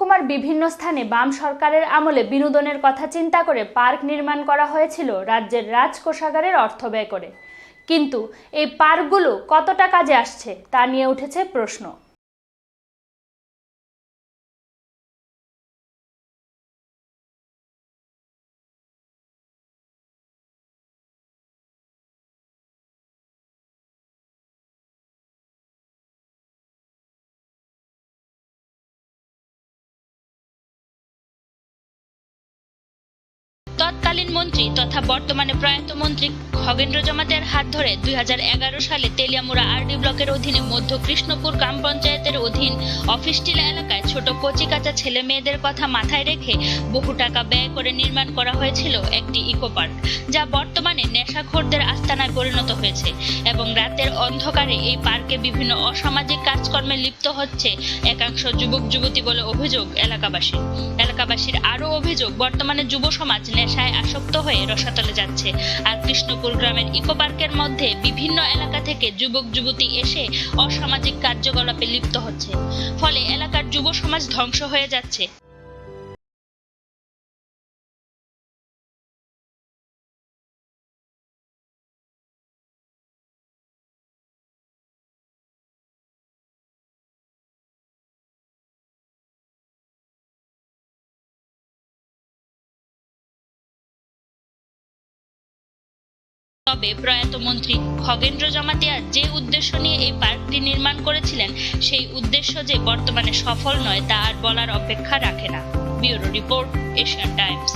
পর বিভিন্ন স্থানে বাম সরকারের আমলে বিনোদনের কথা চিন্তা করে পার্ক নির্মাণ করা হয়েছিল রাজ্যের রাজকোষাগারের অর্থ ব্যয় করে। কিন্তু এই পার্কগুলো কতটা কাজে আসছে তা নিয়ে উঠেছে প্রশ্ন। তৎকালীন মন্ত্রী তথা বর্তমানে প্রয়াত মন্ত্রী খগেন্দ্র জমাতের হাত ধরে দুই হাজার এগারো সালে তেলিয়ামুড়া আরডি ব্লকের অধীনে মধ্য কৃষ্ণপুর গ্রাম পঞ্চায়েতের অধীন অফিসটিলা এলাকায় ছোট কচিকাচা ছেলে মেয়েদের কথা মাথায় রেখে বহু টাকা ব্যয় করে নির্মাণ করা হয়েছিল একটি ইকো পার্ক, যা বর্তমানে নেশাখোরদের আস্তানায় পরিণত হয়েছে এবং রাতের অন্ধকারে এই পার্কে বিভিন্ন অসামাজিক কাজকর্মে লিপ্ত হচ্ছে একাংশ যুবক যুবতী বলে অভিযোগ এলাকাবাসী এলাকাবাসীর আরও অভিযোগ, বর্তমানে যুব সমাজ নেশায় আসক্ত হয়ে রসাতলে যাচ্ছে। আর কৃষ্ণপুর গ্রামের ইকো পার্কের মধ্যে বিভিন্ন এলাকা থেকে যুবক, যুবতী এসে অসামাজিক কার্যকলাপে লিপ্ত হচ্ছে। ফলে এলাকার যুব সমাজ ধ্বংস হয়ে যাচ্ছে। তবে প্রয়াত মন্ত্রী খগেন্দ্র জমাতিয়া যে উদ্দেশ্য নিয়ে এই পার্কটি নির্মাণ করেছিলেন, সেই উদ্দেশ্য যে বর্তমানে সফল নয়, তা আর বলার অপেক্ষা রাখে না। Bureau report Asian Times.